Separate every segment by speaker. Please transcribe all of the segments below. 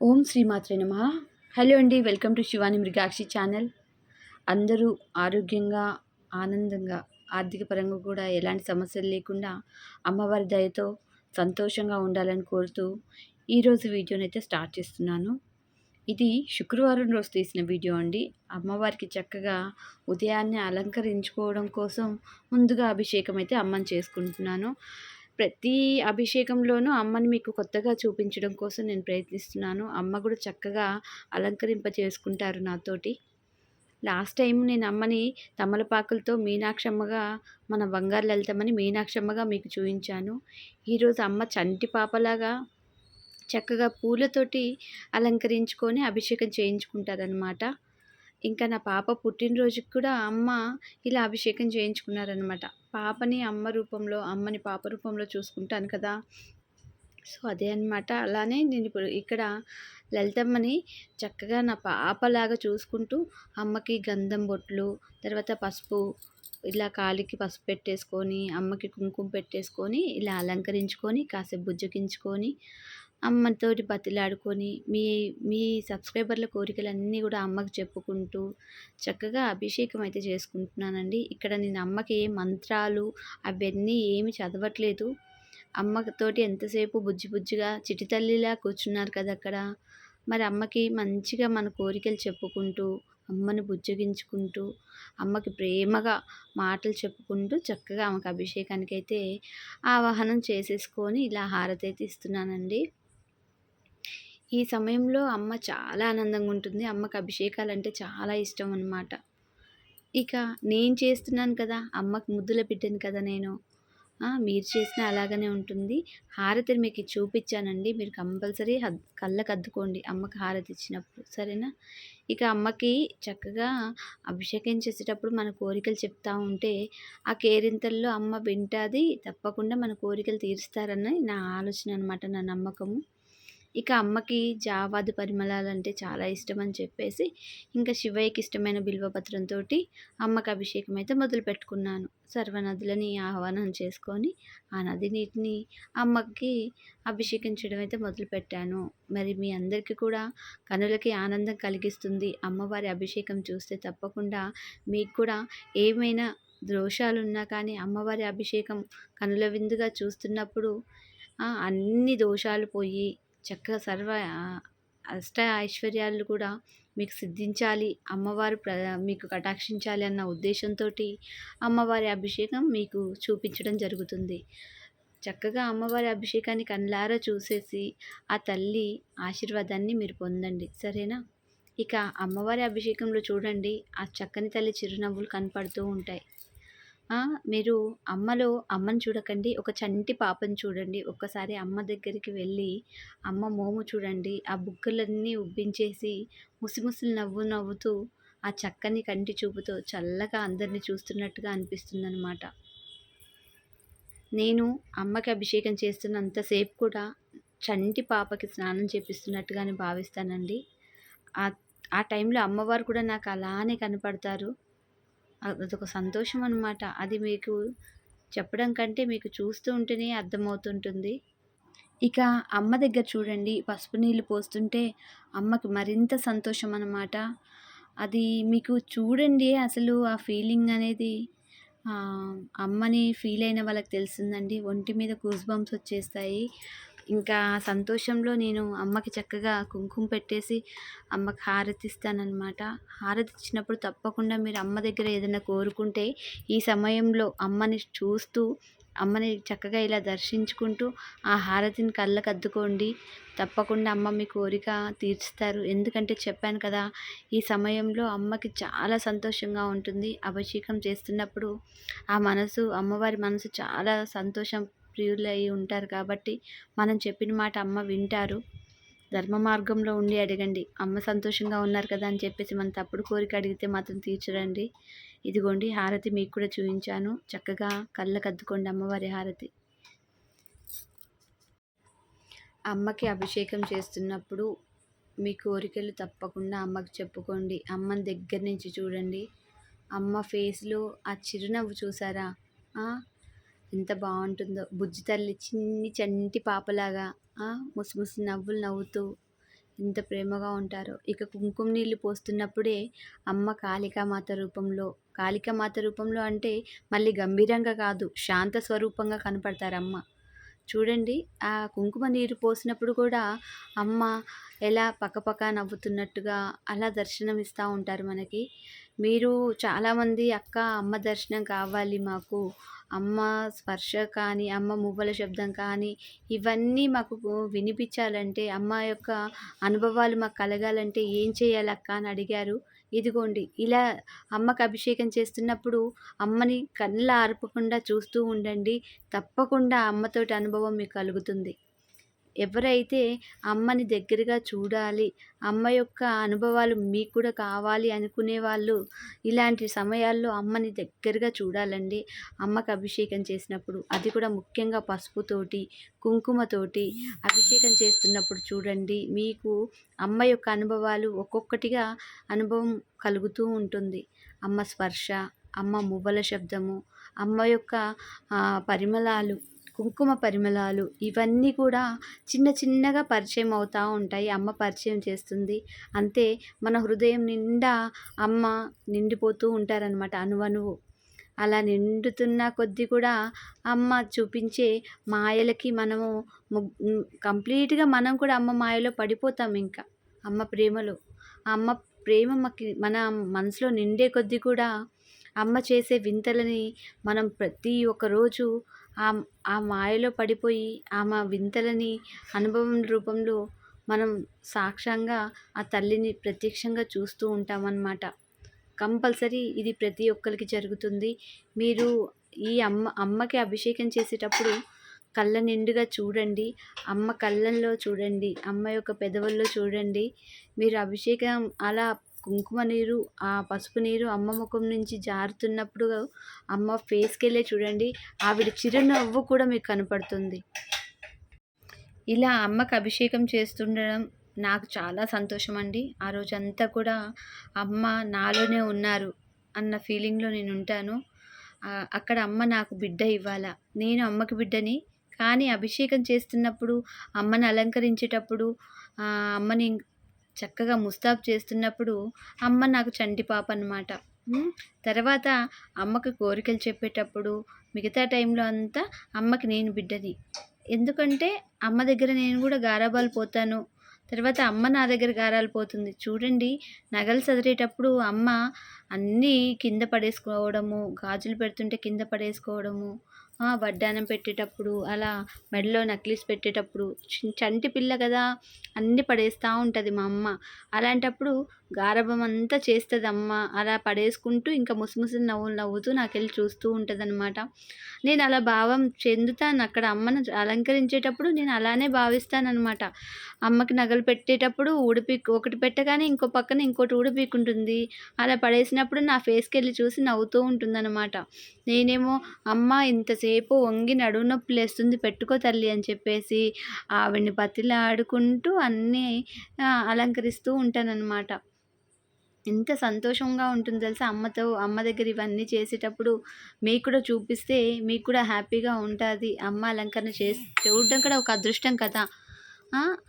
Speaker 1: ఓం శ్రీమాత్రే నమ. హలో అండి welcome to Shivani Mrigakshi channel. అందరూ ఆరోగ్యంగా ఆనందంగా ఆర్థిక పరంగా కూడా ఎలాంటి సమస్యలు లేకుండా అమ్మవారి దయతో సంతోషంగా ఉండాలని కోరుతూ ఈరోజు వీడియోని అయితే స్టార్ట్ చేస్తున్నాను. ఇది శుక్రవారం రోజు తీసిన వీడియో అండి. అమ్మవారికి చక్కగా ఉదయాన్నే అలంకరించుకోవడం కోసం ముందుగా అభిషేకం అయితే అమ్మని చేసుకుంటున్నాను. ప్రతి అభిషేకంలోనూ అమ్మని మీకు కొత్తగా చూపించడం కోసం నేను ప్రయత్నిస్తున్నాను. అమ్మ కూడా చక్కగా అలంకరింప చేసుకుంటారు నాతోటి. లాస్ట్ టైం నేను అమ్మని తమలపాకులతో మీనాక్షమ్మగా మన బంగారు లలితమ్మని మీనాక్షమ్మగా మీకు చూపించాను ఈరోజు అమ్మ చంటి పాపలాగా చక్కగా పూలతోటి అలంకరించుకొని అభిషేకం చేయించుకుంటారనమాట ఇంకా నా పాప పుట్టినరోజుకి కూడా అమ్మ ఇలా అభిషేకం చేయించుకున్నారనమాట పాపని అమ్మ రూపంలో అమ్మని పాప రూపంలో చూసుకుంటాను కదా. సో అదే అనమాట అలానే నేను ఇప్పుడు ఇక్కడ లలితమ్మని చక్కగా నా పాపలాగా చూసుకుంటూ అమ్మకి గంధం బొట్లు తర్వాత పసుపు ఇలా కాలికి పసుపు పెట్టేసుకొని అమ్మకి కుంకుమ పెట్టేసుకొని ఇలా అలంకరించుకొని కాసేపు బుజ్జగించుకొని అమ్మతోటి బతిలాడుకొని మీ మీ సబ్స్క్రైబర్ల కోరికలన్నీ కూడా అమ్మకి చెప్పుకుంటూ చక్కగా అభిషేకం అయితే చేసుకుంటున్నానండి. ఇక్కడ నేను అమ్మకి ఏ మంత్రాలు అవన్నీ ఏమి చదవట్లేదు. అమ్మతోటి ఎంతసేపు బుజ్జి బుజ్జిగా చిటితల్లిలా కూర్చున్నారు కదా అక్కడ. మరి అమ్మకి మంచిగా మన కోరికలు చెప్పుకుంటూ అమ్మని బుజ్జగించుకుంటూ అమ్మకి ప్రేమగా మాటలు చెప్పుకుంటూ చక్కగా ఆమెకు అభిషేకానికి అయితే ఆవాహనం చేసేసుకొని ఇలా హారతి అయితే ఇస్తున్నానండి. ఈ సమయంలో అమ్మ చాలా ఆనందంగా ఉంటుంది. అమ్మకి అభిషేకాలు అంటే చాలా ఇష్టం అనమాట ఇక నేను చేస్తున్నాను కదా అమ్మకి ముద్దుల పెట్టాను కదా నేను. మీరు చేసిన అలాగనే ఉంటుంది. హారతిని మీకు చూపించానండి. మీరు కంపల్సరీ కళ్ళకు అద్దుకోండి. అమ్మకి హారతి ఇచ్చినప్పుడు. సరేనా? ఇక అమ్మకి చక్కగా అభిషేకం చేసేటప్పుడు మన కోరికలు చెప్తా ఉంటే ఆ కేరింతల్లో అమ్మ వింటుంది. తప్పకుండా మన కోరికలు తీరుస్తారని నా ఆలోచన అనమాట నా నమ్మకము. ఇక అమ్మకి జావాది పరిమళాలు అంటే చాలా ఇష్టం అని చెప్పేసి ఇంకా శివయ్యకి ఇష్టమైన బిల్వపత్రంతో అమ్మకి అభిషేకం అయితే మొదలు పెట్టుకున్నాను. సర్వనదులని ఆహ్వానం చేసుకొని ఆ నది నీటిని అమ్మకి అభిషేకించడం అయితే మొదలుపెట్టాను మరి మీ అందరికీ కూడా కనులకి ఆనందం కలిగిస్తుంది. అమ్మవారి అభిషేకం చూస్తే తప్పకుండా మీకు కూడా ఏమైనా దోషాలున్నా కానీ అమ్మవారి అభిషేకం కనుల విందుగా చూస్తున్నప్పుడు అన్ని దోషాలు పోయి చక్కగా సర్వ అష్ట ఐశ్వర్యాలు కూడా మీకు సిద్ధించాలి. అమ్మవారు ప్ర మీకు కటాక్షించాలి అన్న ఉద్దేశంతో అమ్మవారి అభిషేకం మీకు చూపించడం జరుగుతుంది. చక్కగా అమ్మవారి అభిషేకాన్ని కళ్ళారా చూసేసి ఆ తల్లి ఆశీర్వాదాన్ని మీరు పొందండి. సరేనా? ఇక అమ్మవారి అభిషేకంలో చూడండి. ఆ చక్కని తల్లి చిరునవ్వులు కనపడుతూ ఉంటాయి. మీరు అమ్మలో అమ్మని చూడకండి. ఒక చంటి పాపని చూడండి. ఒక్కసారి అమ్మ దగ్గరికి వెళ్ళి అమ్మ మోము చూడండి. ఆ బుగ్గలన్నీ ఉబ్బించేసి ముసిముసిలు నవ్వు నవ్వుతూ ఆ చక్కని కంటి చూపుతో చల్లగా అందరిని చూస్తున్నట్టుగా అనిపిస్తుందన్నమాట. నేను అమ్మకి అభిషేకం చేస్తున్నంతసేపు కూడా చంటి పాపకి స్నానం చేపిస్తున్నట్టుగానే భావిస్తానండి. ఆ టైంలో అమ్మవారు కూడా నాకు అలానే కనపడతారు. అదొక సంతోషం అనమాట అది మీకు చెప్పడం కంటే మీకు చూస్తూ ఉంటేనే అర్థమవుతుంటుంది. ఇక అమ్మ దగ్గర చూడండి పసుపు నీళ్ళు పోస్తుంటే అమ్మకి మరింత సంతోషం అన్నమాట. అది మీకు చూడండి అసలు ఆ ఫీలింగ్ అనేది. అమ్మని ఫీల్ అయిన వాళ్ళకి తెలుస్తుందండి ఒంటి మీద కూస్ బంప్స్ వచ్చేస్తాయి. ఇంకా సంతోషంలో నేను అమ్మకి చక్కగా కుంకుమ పెట్టేసి అమ్మకి హారతి హారతి ఇచ్చినప్పుడు తప్పకుండా మీరు అమ్మ దగ్గర ఏదైనా కోరుకుంటే ఈ సమయంలో అమ్మని చూస్తూ అమ్మని చక్కగా ఇలా దర్శించుకుంటూ ఆ హారతిని కళ్ళకు అద్దుకోండి. తప్పకుండా అమ్మ మీ కోరిక తీర్చుతారు. ఎందుకంటే చెప్పాను కదా ఈ సమయంలో అమ్మకి చాలా సంతోషంగా ఉంటుంది. అభిషేకం చేస్తున్నప్పుడు ఆ మనసు అమ్మవారి మనసు చాలా సంతోషం ప్రియులు అయి ఉంటారు కాబట్టి మనం చెప్పిన మాట అమ్మ వింటారు. ధర్మ మార్గంలో ఉండి అడగండి. అమ్మ సంతోషంగా ఉన్నారు కదా అని చెప్పేసి మన తప్పుడు కోరిక అడిగితే మాత్రం తీర్చరండి ఇదిగోండి హారతి మీకు కూడా చూపించాను. చక్కగా కళ్ళకు అద్దుకోండి అమ్మవారి హారతి. అమ్మకి అభిషేకం చేస్తున్నప్పుడు మీ కోరికలు తప్పకుండా అమ్మకి చెప్పుకోండి. అమ్మని దగ్గర నుంచి చూడండి. అమ్మ ఫేస్లో ఆ చిరునవ్వు చూసారా? ఎంత బాగుంటుందో. బుజ్జి తల్లి చిన్ని చంటి పాపలాగా ముసి ముసి నవ్వులు నవ్వుతూ ఎంత ప్రేమగా ఉంటారో. ఇక కుంకుమ నీళ్ళు పోస్తున్నప్పుడే అమ్మ కాళికామాత రూపంలో కాళికామాత రూపంలో అంటే మళ్ళీ గంభీరంగా కాదు శాంత స్వరూపంగా కనపడతారు అమ్మ చూడండి ఆ కుంకుమ నీరు పోసినప్పుడు కూడా అమ్మ ఎలా పక్కపక్క నవ్వుతున్నట్టుగా అలా దర్శనం ఇస్తూ ఉంటారు మనకి. మీరు చాలామంది అక్క అమ్మ దర్శనం కావాలి మాకు. అమ్మ స్పర్శ కానీ అమ్మ మువ్వల శబ్దం కానీ ఇవన్నీ మాకు వినిపించాలంటే అమ్మ యొక్క అనుభవాలు మాకు కలగాలంటే ఏం చేయాలి అక్క అని అడిగారు. ఇదిగోండి ఇలా అమ్మకి అభిషేకం చేస్తున్నప్పుడు అమ్మని కళ్ళ ఆర్పకుండా చూస్తూ ఉండండి. తప్పకుండా అమ్మతోటి అనుభవం మీకు కలుగుతుంది. ఎవరైతే అమ్మని దగ్గరగా చూడాలి అమ్మ యొక్క అనుభవాలు మీకు కూడా కావాలి అనుకునే వాళ్ళు ఇలాంటి సమయాల్లో అమ్మని దగ్గరగా చూడాలండి. అమ్మకి అభిషేకం చేసినప్పుడు అది కూడా ముఖ్యంగా పసుపుతోటి కుంకుమతోటి అభిషేకం చేస్తున్నప్పుడు చూడండి మీకు అమ్మ యొక్క అనుభవాలు ఒక్కొక్కటిగా అనుభవం కలుగుతూ ఉంటుంది. అమ్మ స్పర్శ అమ్మ మువ్వల శబ్దము అమ్మ యొక్క పరిమళాలు కుంకుమ పరిమళాలు ఇవన్నీ కూడా చిన్న చిన్నగా పరిచయం అవుతూ ఉంటాయి. అమ్మ పరిచయం చేస్తుంది. అంతే మన హృదయం నిండా అమ్మ నిండిపోతూ ఉంటారనమాట అనువనువు అలా నిండుతున్న కొద్దీ కూడా అమ్మ చూపించే మాయలకి మనము కంప్లీట్గా మనం కూడా అమ్మ మాయలో పడిపోతాం ఇంకా. అమ్మ ప్రేమలో. అమ్మ ప్రేమ మన మనసులో నిండే కొద్దీ కూడా అమ్మ చేసే వింతలని మనం ప్రతి ఒక్క రోజు ఆ ఆ మాయలో పడిపోయి ఆమె వింతలని అనుభవం రూపంలో మనం సాక్ష్యంగా ఆ తల్లిని ప్రత్యక్షంగా చూస్తూ ఉంటామన్నమాట. కంపల్సరీ ఇది ప్రతి ఒక్కరికి జరుగుతుంది. మీరు ఈ అమ్మ అమ్మకి అభిషేకం చేసేటప్పుడు కళ్ళ నిండుగా చూడండి. అమ్మ కళ్ళల్లో చూడండి. అమ్మ యొక్క పెదవుల్లో చూడండి. మీరు అభిషేకం అలా కుంకుమ నీరు ఆ పసుపు నీరు అమ్మ ముఖం నుంచి జారుతున్నప్పుడు అమ్మ ఫేస్కి వెళ్ళే చూడండి ఆవిడ చిరునవ్వు కూడా మీకు కనపడుతుంది. ఇలా అమ్మకు అభిషేకం చేస్తుండడం నాకు చాలా సంతోషం అండి ఆ రోజంతా కూడా అమ్మ నాలోనే ఉన్నారు అన్న ఫీలింగ్లో నేను ఉంటాను అక్కడ అమ్మ నాకు బిడ్డ ఇవ్వాలా. నేను అమ్మకి బిడ్డని. కానీ అభిషేకం చేస్తున్నప్పుడు అమ్మని అలంకరించేటప్పుడు అమ్మని చక్కగా ముస్తాబ్ చేస్తున్నప్పుడు అమ్మ నాకు చంటి పాప అనమాట తర్వాత అమ్మకి కోరికలు చెప్పేటప్పుడు మిగతా టైంలో అంతా అమ్మకి నేను బిడ్డని. ఎందుకంటే అమ్మ దగ్గర నేను కూడా గారాబాలు పోతాను. తర్వాత అమ్మ నా దగ్గర గారాలు పోతుంది. చూడండి నగలు చదివేటప్పుడు అమ్మ అన్నీ కింద పడేసుకోవడము గాజులు పెడుతుంటే కింద పడేసుకోవడము వడ్డానం పెట్టేటప్పుడు అలా మెడలో నక్లీస్ పెట్టేటప్పుడు చంటి పిల్ల కదా అన్నీ పడేస్తూ ఉంటుంది మా అమ్మ. అలాంటప్పుడు గారభం అంతా చేస్తుంది అమ్మ అలా పడేసుకుంటూ ఇంకా ముసిముసి నవ్వులు నవ్వుతూ నాకెళ్ళి చూస్తూ ఉంటుంది అనమాట నేను అలా భావం చెందుతాను. అక్కడ అమ్మను అలంకరించేటప్పుడు నేను అలానే భావిస్తానమాట అమ్మకి నగలు పెట్టేటప్పుడు ఊడిపి ఒకటి పెట్టగానే ఇంకో పక్కన ఇంకోటి ఊడిపీకుంటుంది. అలా పడేసినప్పుడు నా ఫేస్కి వెళ్ళి చూసి నవ్వుతూ ఉంటుందన్నమాట. నేనేమో అమ్మ ఇంతసేపు వంగి నడువు నొప్పి లేస్తుంది పెట్టుకో తల్లి అని చెప్పేసి ఆవిడ్ని బతిలాడుకుంటూ అన్నీ అలంకరిస్తూ ఉంటానన్నమాట. ఎంత సంతోషంగా ఉంటుంది తెలుసా? అమ్మతో అమ్మ దగ్గర ఇవన్నీ చేసేటప్పుడు మీకు కూడా చూపిస్తే మీకు కూడా హ్యాపీగా ఉంటుంది. అమ్మ అలంకరణ చేసి చూడడం కూడా ఒక అదృష్టం కదా.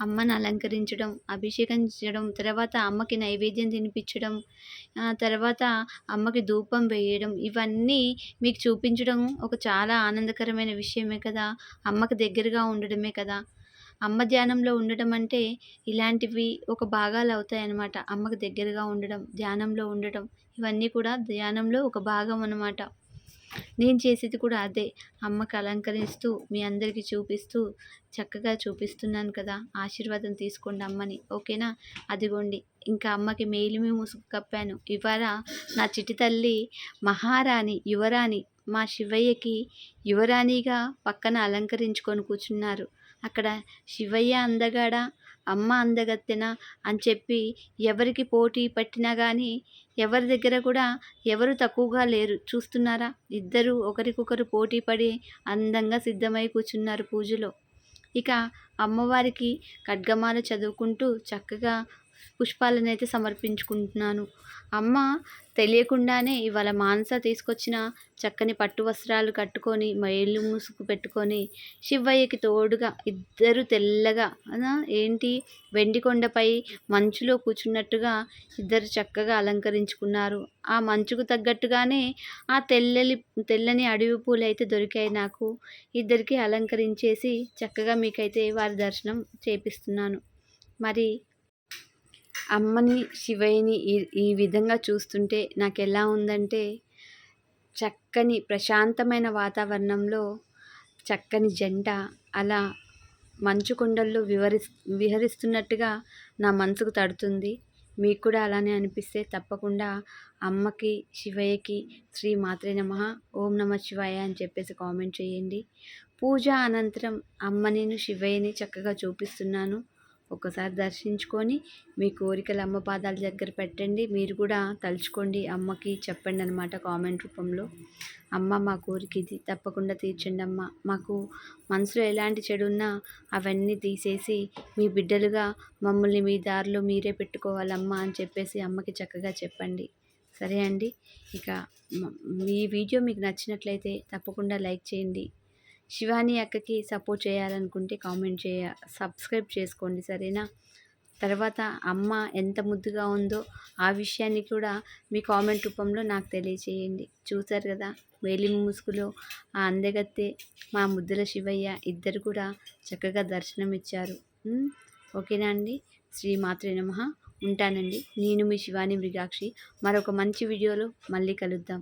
Speaker 1: అమ్మని అలంకరించడం అభిషేకం చేయడం తర్వాత అమ్మకి నైవేద్యం తినిపించడం తర్వాత అమ్మకి ధూపం వేయడం ఇవన్నీ మీకు చూపించడం ఒక చాలా ఆనందకరమైన విషయమే కదా. అమ్మకి దగ్గరగా ఉండడమే కదా. అమ్మ ధ్యానంలో ఉండటం అంటే ఇలాంటివి ఒక భాగాలు అవుతాయన్నమాట. అమ్మకు దగ్గరగా ఉండడం ధ్యానంలో ఉండటం ఇవన్నీ కూడా ధ్యానంలో ఒక భాగం అన్నమాట. నేను చేసేది కూడా అదే. అమ్మకు అలంకరిస్తూ మీ అందరికీ చూపిస్తూ చక్కగా చూపిస్తున్నాను కదా. ఆశీర్వాదం తీసుకోండి అమ్మని. ఓకేనా? అదిగోండి. ఇంకా అమ్మకి మేలిమి ముసుగు కప్పాను. ఇవాళ నా చిటి తల్లి మహారాణి యువరాణి మా శివయ్యకి యువరాణిగా పక్కన అలంకరించుకొని కూర్చున్నారు. అక్కడ శివయ్య అందగాడ? అమ్మ అందగత్తెన? అని చెప్పి ఎవరికి పోటీ పట్టినా కానీ ఎవరి దగ్గర కూడా ఎవరు తక్కువగా లేరు. చూస్తున్నారా? ఇద్దరు ఒకరికొకరు పోటీ పడి అందంగా సిద్ధమై కూర్చున్నారు పూజలో. ఇక అమ్మవారికి ఖడ్గమాల చదువుకుంటూ చక్కగా పుష్పాలను అయితే సమర్పించుకుంటున్నాను. అమ్మ తెలియకుండానే ఇవాళ మానస తీసుకొచ్చిన చక్కని పట్టు వస్త్రాలు కట్టుకొని మైళ్ళు ముసుగు పెట్టుకొని శివయ్యకి తోడుగా ఇద్దరు తెల్లగా ఏంటి? వెండి కొండపై మంచులో కూర్చున్నట్టుగా ఇద్దరు చక్కగా అలంకరించుకున్నారు. ఆ మంచుకు తగ్గట్టుగానే ఆ తెల్లని తెల్లని అడవి పూలు అయితే దొరికాయి నాకు. ఇద్దరికి అలంకరించేసి చక్కగా మీకైతే వారి దర్శనం చేపిస్తున్నాను. మరి అమ్మని శివయ్యని ఈ ఈ విధంగా చూస్తుంటే నాకు ఎలా ఉందంటే చక్కని ప్రశాంతమైన వాతావరణంలో చక్కని జంట అలా మంచు కొండల్లో వివరిస్ విహరిస్తున్నట్టుగా నా మనసుకు తడుతుంది. మీకు కూడా అలానే అనిపిస్తే తప్పకుండా అమ్మకి శివయ్యకి శ్రీ మాత్రే నమ ఓం నమ శివాయ అని చెప్పేసి కామెంట్ చేయండి. పూజ అనంతరం అమ్మనిను శివయ్యని చక్కగా చూపిస్తున్నాను. ఒక్కసారి దర్శించుకొని మీ కోరికలు అమ్మ పాదాల దగ్గర పెట్టండి. మీరు కూడా తలుచుకోండి అమ్మకి చెప్పండి అనమాట కామెంట్ రూపంలో. అమ్మ మా కోరిక ఇది. తప్పకుండా తీర్చండి అమ్మ. మాకు మనసులో ఎలాంటి చెడు ఉన్నా అవన్నీ తీసేసి మీ బిడ్డలుగా మమ్మల్ని మీ దారిలో మీరే పెట్టుకోవాలమ్మా అని చెప్పేసి అమ్మకి చక్కగా చెప్పండి. సరే అండి. ఇక మీ ఈ వీడియో మీకు నచ్చినట్లయితే తప్పకుండా లైక్ చేయండి. శివాని అక్కకి సపోర్ట్ చేయాలనుకుంటే కామెంట్ చేయ సబ్స్క్రైబ్ చేసుకోండి సరేనా? తర్వాత అమ్మ ఎంత ముద్దుగా ఉందో ఆ విషయాన్ని కూడా మీ కామెంట్ రూపంలో నాకు తెలియచేయండి. చూశారు కదా వేలి ముసుగులో ఆ అందగత్తె మా ముద్దుల శివయ్య ఇద్దరు కూడా చక్కగా దర్శనం ఇచ్చారు ఓకేనా అండి? శ్రీ మాత్రే నమ. ఉంటానండి. నేను మీ శివాని మృగాక్షి. మరొక మంచి వీడియోలో మళ్ళీ కలుద్దాం.